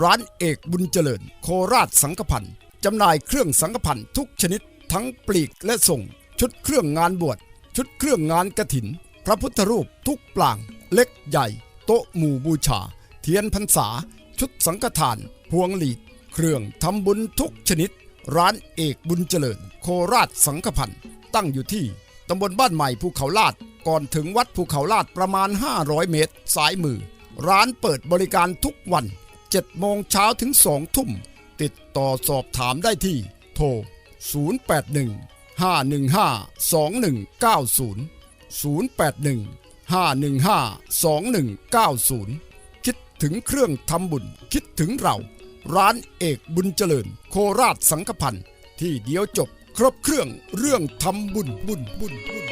ร้านเอกบุญเจริญ โคราชสังกพันธ์จำหน่ายเครื่องสังกพันธ์ทุกชนิดทั้งปลีกและส่ง ชุดเครื่องงานบวชชุดเครื่องงานกระถิน พระพุทธรูปทุกปลาง เล็กใหญ่ โต๊ะหมู่บูชา เทียนพรรษา ชุดสังฆทาน พวงหลีด เครื่องทำบุญทุกชนิด ร้านเอกบุญเจริญ โคราชสังฆพันธ์ตั้งอยู่ที่ตำบลบ้านใหม่ภูเขาลาดก่อนถึงวัดภูเขาลาดประมาณ 500 เมตร ซ้ายมือ ร้านเปิดบริการทุกวัน 7 โมงเช้าถึง 2 ทุ่ม ติดต่อสอบถามได้ที่ โทร 081 515 2190 081 515 2190 คิดถึงเครื่องทำบุญ คิดถึงเรา ร้านเอกบุญเจริญ โคราชสังกพันธ์ที่เดียวจบครบเครื่องเรื่องทำบุญบุญบุญบุญ